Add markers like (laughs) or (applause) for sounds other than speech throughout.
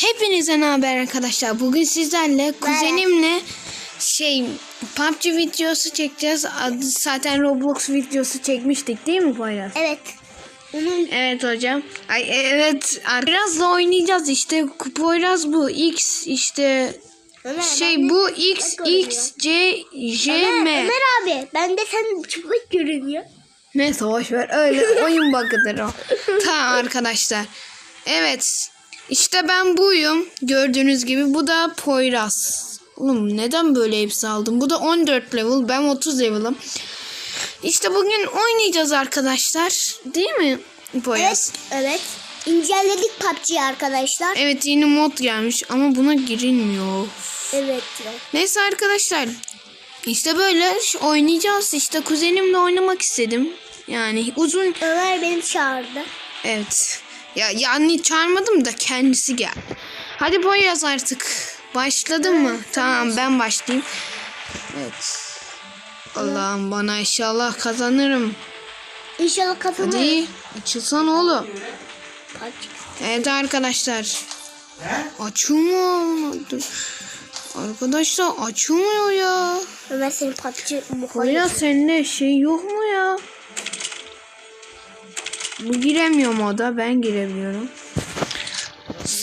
Hepinize ne haber arkadaşlar? Bugün sizlerle kuzenimle şey PUBG videosu çekeceğiz. Adı zaten Roblox videosu çekmiştik değil mi Poyraz? Evet. Onun Evet hocam. Ay evet. Biraz da oynayacağız işte. Poyraz bu. X işte Ömer, şey bu X. X C J Ömer, M. Ömer abi ben de sen çıplak görünüyor. Neyse boş ver. Öyle oyun bug'ıdır o. (laughs) tamam arkadaşlar. Evet. İşte ben buyum. Gördüğünüz gibi bu da Poyraz. Oğlum neden böyle hepsi aldım? Bu da 14 level. Ben 30 level'ım. İşte bugün oynayacağız arkadaşlar. Değil mi Poyraz? Evet. Evet. İnceledik PUBG'yi arkadaşlar. Evet yeni mod gelmiş ama buna girilmiyor. Evet. Neyse arkadaşlar. İşte böyle oynayacağız. İşte kuzenimle oynamak istedim. Yani uzun Ömer beni çağırdı. Evet. Ya yani çağırmadım da kendisi geldi. Hadi Poyraz artık. Başladın mı? Tamam ben başlayayım. Evet. Allah'ım bana inşallah kazanırım. İnşallah kazanırız. Hadi açılsan oğlum. Evet arkadaşlar. Açılmıyor. Arkadaşlar açılmıyor ya. Ömer senin muhayyip. Poyraz sende şey yok mu ya? Bu giremiyor moda. Ben girebiliyorum.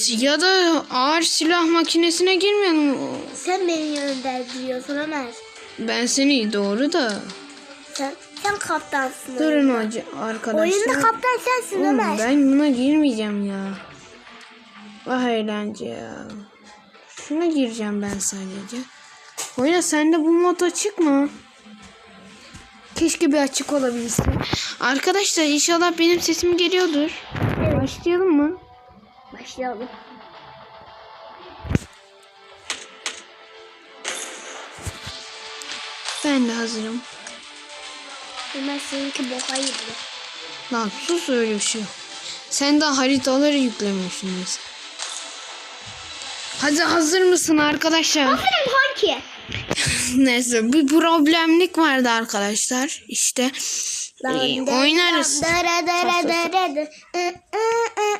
Ya da ağır silah makinesine girmiyorum. Sen beni yönlendiriyorsun Ömer. Ben seni doğru da. Sen, sen kaptansın. Durun hoca arkadaşlar. Oyunda kaptan sensin Oğlum, Ömer. ben buna girmeyeceğim ya. Vah eğlence ya. Şuna gireceğim ben sadece. Oyna sende bu mod açık mı? Keşke bir açık olabilse. Arkadaşlar inşallah benim sesim geliyordur. Başlayalım mı? Başlayalım. Ben de hazırım. Ömer seninki muhayyip. Lan sus öyle bir şey yok. Sen daha haritaları yüklemiyorsun neyse. Hadi hazır mısın arkadaşlar? Benim hangi? (laughs) Neyse bir problemlik vardı arkadaşlar. İşte e, oynarız. Dara dara dara dara. I, ı, ı.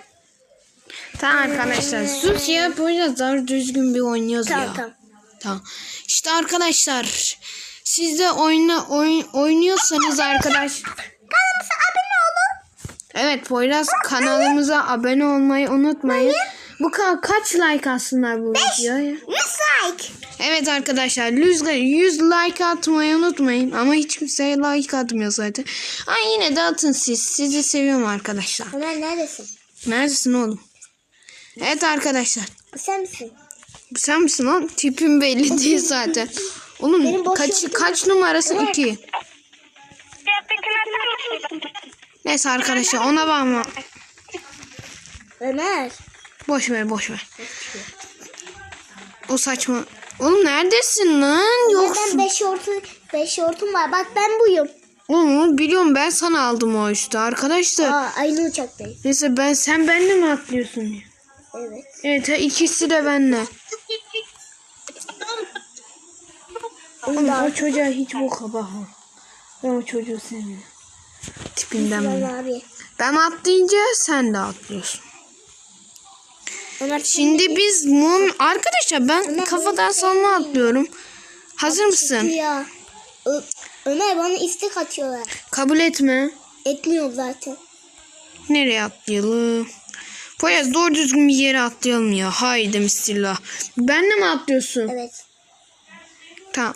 Tamam arkadaşlar sus ya böyle daha düzgün bir oynuyoruz Tamam ya. tamam. Tamam. İşte arkadaşlar siz de oyna oyun, oynuyorsanız arkadaş. Kanalımıza abone olun. Evet Poyraz kanalımıza abone olmayı unutmayın. Bu ka- kaç like aslında bu videoya? 100 like. Evet arkadaşlar 100, 100 like atmayı unutmayın. Ama hiç kimse like atmıyor zaten. Ama yine de atın siz. Sizi seviyorum arkadaşlar. Ömer neredesin? Neredesin oğlum? Evet arkadaşlar. Sen misin? Sen misin lan? Tipin belli değil zaten. Oğlum kaç kaç numarası? 2. Neyse arkadaşlar ona bakma. Ömer. Boş ver boş ver. O saçma. Oğlum neredesin lan? Yok. Yoksun. Ben 5 şortu 5 şortum var. Bak ben buyum. Oğlum biliyorum ben sana aldım o işte arkadaşlar. Aa aynı uçaktayız. Neyse ben sen benimle mi atlıyorsun? Evet. Evet ha, ikisi de benimle. Oğlum o çocuğa hiç boka bakma. Ben o çocuğu sevmiyorum. Tipinden abi. Ben atlayınca sen de atlıyorsun. Ömer Şimdi biz mum... Arkadaşlar ben Ömer, kafadan salma atlıyorum. Hazır mısın? ya. Ö- Ömer bana istek atıyorlar. Kabul etme. Etmiyor zaten. Nereye atlayalım? Poyaz doğru düzgün bir yere atlayalım ya. Haydi bismillah. Benle mi atlıyorsun? Evet. Tamam.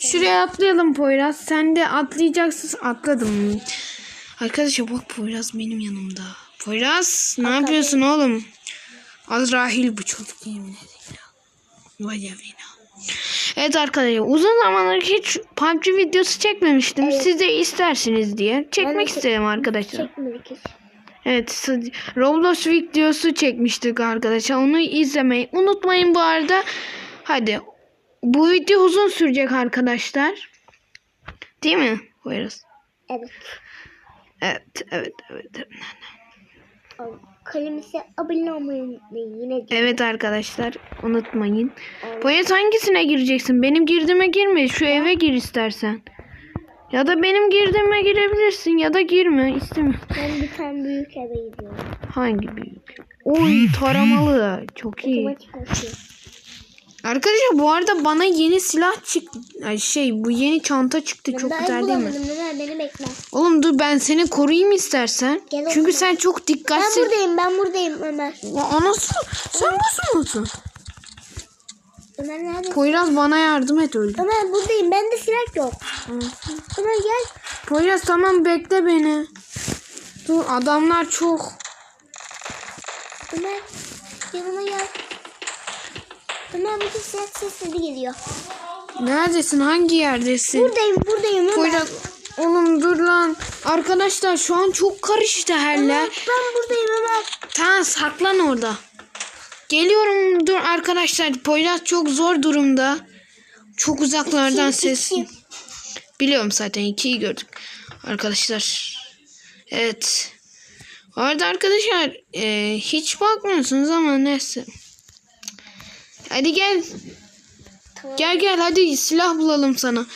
Şuraya atlayalım Poyraz. Sen de atlayacaksın. Atladım. Arkadaşlar bak Poyraz benim yanımda. Poyraz ne yapıyorsun oğlum? Azrahil bu çocuk yemin ederim. Vay yavrum. Evet arkadaşlar uzun zamandır hiç PUBG videosu çekmemiştim. Evet. Siz de istersiniz diye. Çekmek çek- istedim arkadaşlar. Çekmedik. Evet Roblox videosu çekmiştik arkadaşlar. Onu izlemeyi unutmayın bu arada. Hadi. Bu video uzun sürecek arkadaşlar. Değil mi? Buyuruz. Evet. Evet, evet, evet. evet. Kalemize abone olmayı unutmayın yine. Evet arkadaşlar unutmayın. Poyet hangisine gireceksin? Benim girdiğime girme. Şu eve gir istersen. Ya da benim girdiğime girebilirsin ya da girme. İstemiyorum. Ben bir tane büyük eve gidiyorum. Hangi büyük? Oy taramalı. Çok iyi. Arkadaşlar bu arada bana yeni silah çıktı. Ay şey bu yeni çanta çıktı. Ben Çok güzel değil mi? beni bekle. Oğlum dur ben seni koruyayım istersen. Gel Çünkü sen çok Ben dikkatsiz. buradayım ben buradayım Ömer. Ya Anası sen nasıl mısın? Ömer nerede? Poyraz bana yardım et öldü. Ömer buradayım. Bende silah yok. Ömer gel. Poyraz tamam bekle beni. Dur adamlar çok. Ömer yanıma gel. Ömer burada silah sesleri geliyor. Neredesin? Hangi yerdesin? Buradayım buradayım Ömer. Poyraz oğlum dur lan. Arkadaşlar şu an çok karıştı her Ömer, yer. ben buradayım Ömer. Tamam saklan orada. Geliyorum dur arkadaşlar. Poyraz çok zor durumda. Çok uzaklardan İki, ses. iki. Biliyorum zaten ikiyi gördük. Arkadaşlar. Evet. Bu arada arkadaşlar e, hiç bakmıyorsunuz ama neyse. Hadi gel. Tamam. Gel gel hadi silah bulalım sana.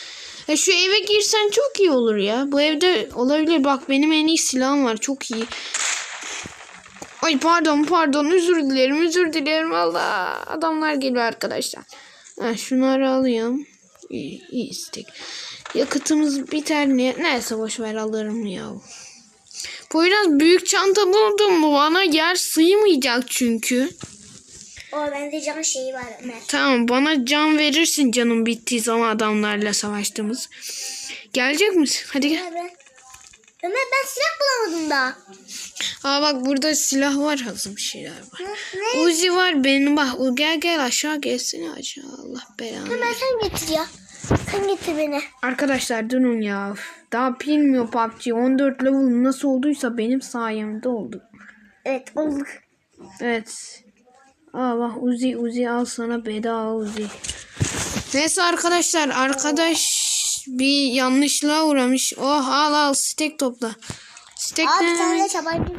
E, şu eve girsen çok iyi olur ya. Bu evde olabilir. Bak benim en iyi silahım var. Çok iyi. Ay pardon pardon özür dilerim özür dilerim Allah adamlar geliyor arkadaşlar. Ha, şunları alayım. İyi, iyi istek. Yakıtımız biter ne? Neyse boş ver alırım ya. Poyraz büyük çanta buldum mu? Bana yer sığmayacak çünkü. O bende can şeyi var Ömer. Tamam bana can verirsin canım bittiği zaman adamlarla savaştığımız. Gelecek misin? Hadi gel. Ömer ben. Ömer ben silah bulamadım daha. Aa bak burada silah var hazır bir şeyler var. Ne? Uzi var benim bak. Gel gel aşağı gelsene aşağı. Allah belanı. Ömer sen getir ya. Sen getir beni. Arkadaşlar durun ya. Daha bilmiyor PUBG. 14 level nasıl olduysa benim sayemde oldu. Evet olduk. Evet. Aa bak Uzi Uzi al sana bedava Uzi. Neyse arkadaşlar arkadaş bir yanlışlığa uğramış. Oh al al stek topla. Stek Abi ne tane de tabanca.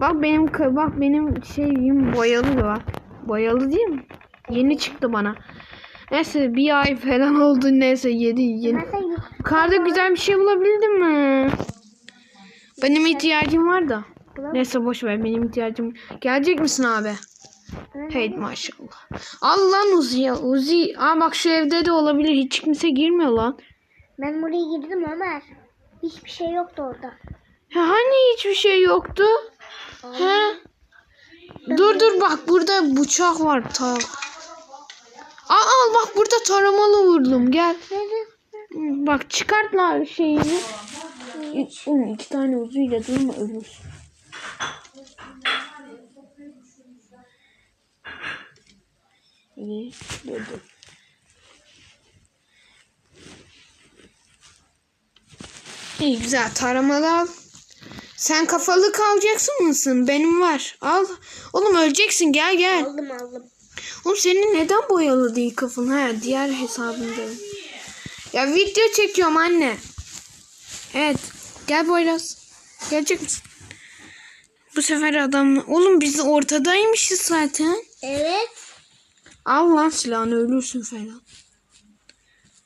Bak benim bak benim şeyim boyalı bak. Boyalı değil mi? Yeni çıktı bana. Neyse bir ay falan oldu neyse yedi yeni. Sen. Yukarıda güzel bir şey bulabildin mi? Benim ihtiyacım var da. Neyse boş ver benim ihtiyacım. Gelecek misin abi? Hey maşallah. Al lan Uzi ya. Uzi. Aa bak şu evde de olabilir. Hiç kimse girmiyor lan. Ben buraya girdim Ömer. Hiçbir şey yoktu orada. Ha, hani hiçbir şey yoktu? He? Dur dur bak burada bıçak var. Ta. Aa al bak burada taramalı vurdum. Gel. Bak çıkart lan şeyini. İki tane uzuyla durma ölürsün. İyi, dur dur. İyi güzel taramalı al. Sen kafalı kalacaksın mısın? Benim var. Al. Oğlum öleceksin gel gel. Aldım aldım. Oğlum senin neden boyalı değil kafan? Ha diğer hesabında. Ya video çekiyorum anne. Evet. Gel Boyraz. Gelecek misin? Bu sefer adam... Oğlum biz ortadaymışız zaten. Evet. Al lan silahını ölürsün falan.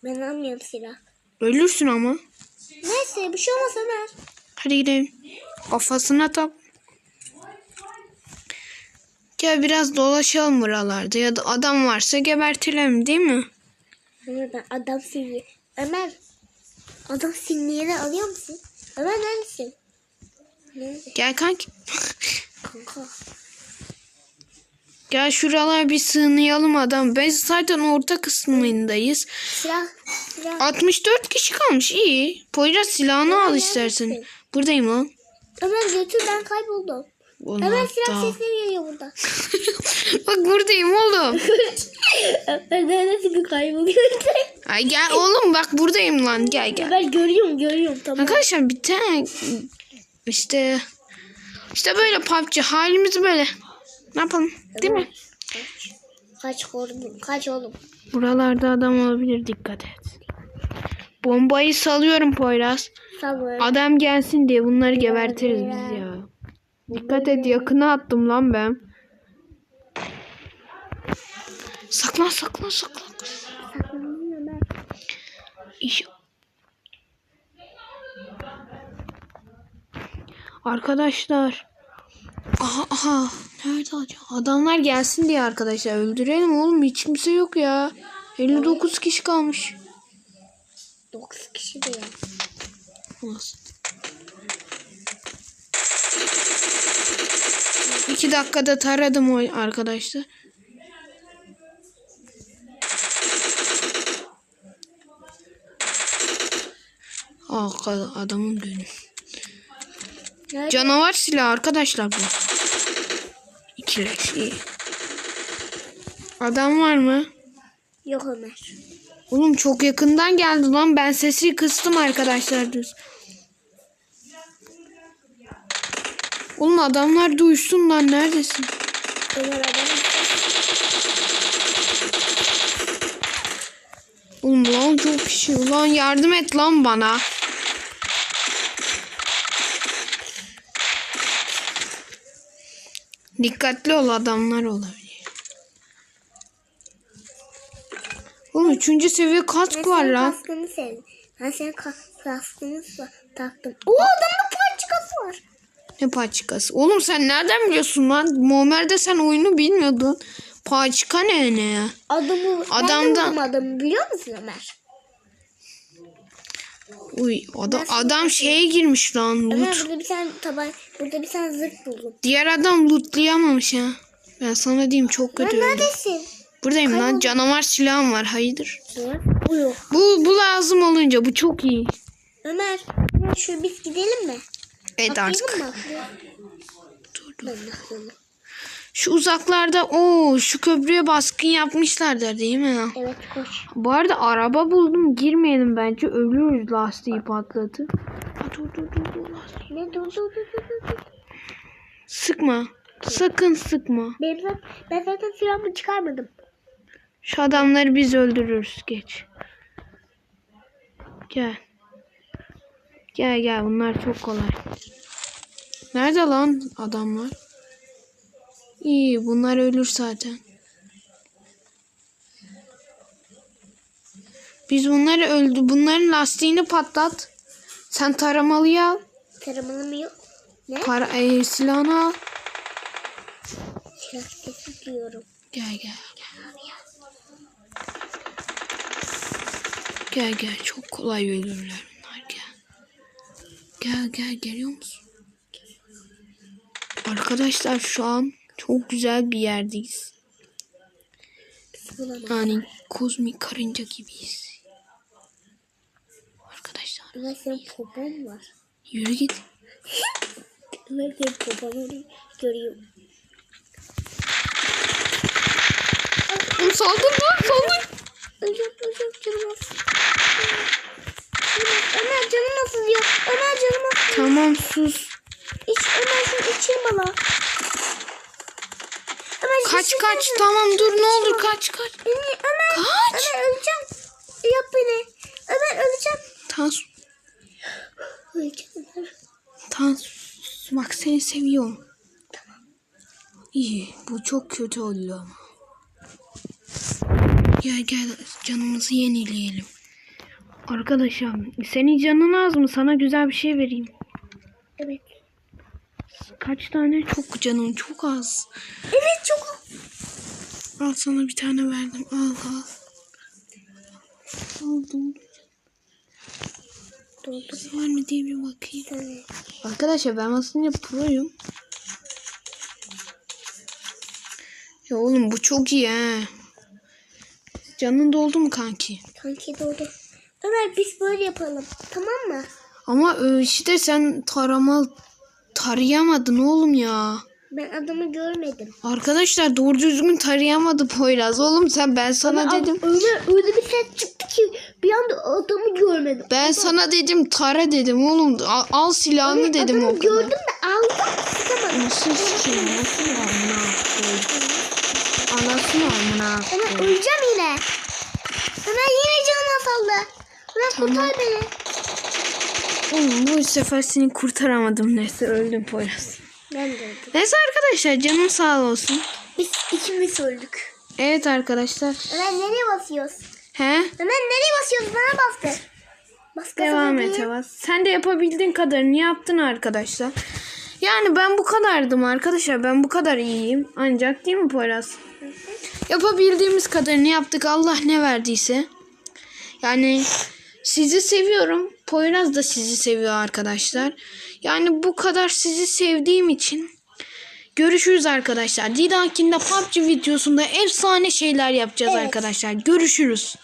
Ben almıyorum silah. Ölürsün ama. Neyse bir şey olmaz Ömer. Hadi gidelim. Kafasına tak. Gel biraz dolaşalım buralarda ya da adam varsa gebertilelim değil mi? Ömer adam silgi. Ömer. Adam silmeyeni alıyor musun? Ömer neredesin? Nerede? Gel kanki. Kanka. Gel şuralar bir sığınayalım adam. Biz zaten orta kısmındayız. Silah. Silah. 64 kişi kalmış. iyi. Poyraz silahını al istersen. neredesin? Buradayım lan. Ömer götür ben kayboldum. Ulan Ömer silah hatta. sesleri geliyor burada. (laughs) Bak buradayım oğlum. (laughs) Ömer neredesin kayboluyorsun? (laughs) Ay gel oğlum bak buradayım lan. Gel gel. Ben görüyorum görüyorum tamam. Arkadaşlar bir tane işte işte böyle PUBG halimiz böyle. Ne yapalım? Değil mi? Kaç. Kaç korudum. Kaç oğlum. Buralarda adam olabilir dikkat et. Bombayı salıyorum Poyraz. Sabır. Adam gelsin diye bunları gebertiriz biz ya. Dikkat et yakına attım lan ben. Saklan saklan saklan. İş... Arkadaşlar Aha aha. Nerede acaba? Adamlar gelsin diye arkadaşlar öldürelim oğlum. Hiç kimse yok ya. 59 kişi kalmış. 9 kişi de ya. Olmaz. İki dakikada taradım o arkadaşlar. Ka- adamın dönü. Canavar silah arkadaşlar bu. İkileş iyi. Adam var mı? Yok Ömer. Oğlum çok yakından geldi lan. Ben sesi kıstım arkadaşlar düz. Oğlum adamlar duysun lan neredesin? Ömer adam. Oğlum lan çok kişi. Ulan yardım et lan bana. Dikkatli ol adamlar olabilir. Oğlum üçüncü seviye kask Ben var lan. kaskını sevdim. Ben senin ka- kaskını taktım. Oo adamda parçası var. Ne paçikası? Oğlum sen nereden biliyorsun lan? Muammer'de sen oyunu bilmiyordun. Paçika ne ne ya? Adamı, Adamda- Nereden buldum adamı biliyor musun Ömer? Uy adam, adam şeye girmiş lan Ömer loot. burada bir tane taban, burada bir tane zırh buldum. Diğer adam lootlayamamış ha. Ben sana diyeyim çok kötü öldü. neredesin? Buradayım lan Kayboldum. canavar silahım var hayırdır. Bu yok. Bu, bu lazım olunca bu çok iyi. Ömer, şu biz gidelim mi? Evet Atlayalım artık. mı? Dur, dur. Ben de atlayalım. Şu uzaklarda o şu köprüye baskın yapmışlardır değil mi? Evet koş. Bu arada araba buldum girmeyelim bence ölürüz lastiği patlatıp. Ha, Dur dur dur dur lastik. Ne dur dur dur dur dur. dur. Sıkma. Sakın sıkma. Benim zaten, ben zaten silahımı çıkarmadım. Şu adamları biz öldürürüz. Geç. Gel. Gel gel bunlar çok kolay. Nerede lan adamlar? İyi bunlar ölür zaten. Biz bunları öldü. Bunların lastiğini patlat. Sen taramalıyı al. Taramalı mı yok? Ne? Para, e, silahını al. Silah sesi duyuyorum. Gel gel. Gel gel çok kolay ölürler bunlar gel. Gel gel geliyor musun? Arkadaşlar şu an çok güzel bir yerdeyiz. Yani kozmik karınca gibiyiz. Arkadaşlar Ömer senin popon var. yürü git. Ömer senin poponu görüyorum. Oğlum saldır lan saldır. Öleceğim öleceğim canım. Ömer canım nasıl ya? Ömer canım az. Tamam sus. İç Ömer şunu içeyim bana. Kaç kaç tamam dur ne olur kaç kaç. Ömer. Kaç. Ömer öleceğim. Yap beni. Ömer öleceğim. Tamam Öleceğim. Tamam bak seni seviyorum. İyi bu çok kötü oldu ama. Gel gel canımızı yenileyelim. Arkadaşlar senin canın az mı? Sana güzel bir şey vereyim. Evet. Kaç tane? Çok canım çok az. Evet çok. Al sana bir tane verdim. Al al. Aldım. Doldur. Var mı diye bir bakayım. Tane. Arkadaşlar ben aslında proyum. Ya oğlum bu çok iyi ha. Canın doldu mu kanki? Kanki doldu. Ömer biz böyle yapalım. Tamam mı? Ama e, işte sen tarama tarayamadın oğlum ya. Ben adamı görmedim. Arkadaşlar doğru düzgün tarayamadı Poyraz. Oğlum sen ben sana Ama dedim. Ömer öyle bir ses çıktı ki bir anda adamı görmedim. Ben sana dedim tara dedim oğlum. Al, al silahını Ömer, dedim adamı o kadar. gördüm de aldım. Sıkamadım. Nasıl şey nasıl amına. Anasını amına koyayım. öleceğim yine. Ömer yine canıma saldı. Ömer Tamam. kurtar beni. Oğlum bu sefer seni kurtaramadım. Neyse öldüm Poyraz. Ben de öldüm. Neyse arkadaşlar canım sağ olsun. Biz ikimiz öldük. Evet arkadaşlar. Ömer nereye basıyoruz? He? Ömer nereye basıyoruz? Bana bastı. Bas gaza Devam et Evaz. Sen de yapabildiğin kadarını yaptın arkadaşlar. Yani ben bu kadardım arkadaşlar. Ben bu kadar iyiyim. Ancak değil mi Poyraz? Yapabildiğimiz kadarını yaptık. Allah ne verdiyse. Yani sizi seviyorum. Poyraz da sizi seviyor arkadaşlar. Yani bu kadar sizi sevdiğim için görüşürüz arkadaşlar. Bir dahakinde PUBG videosunda efsane şeyler yapacağız Evet. arkadaşlar. Görüşürüz.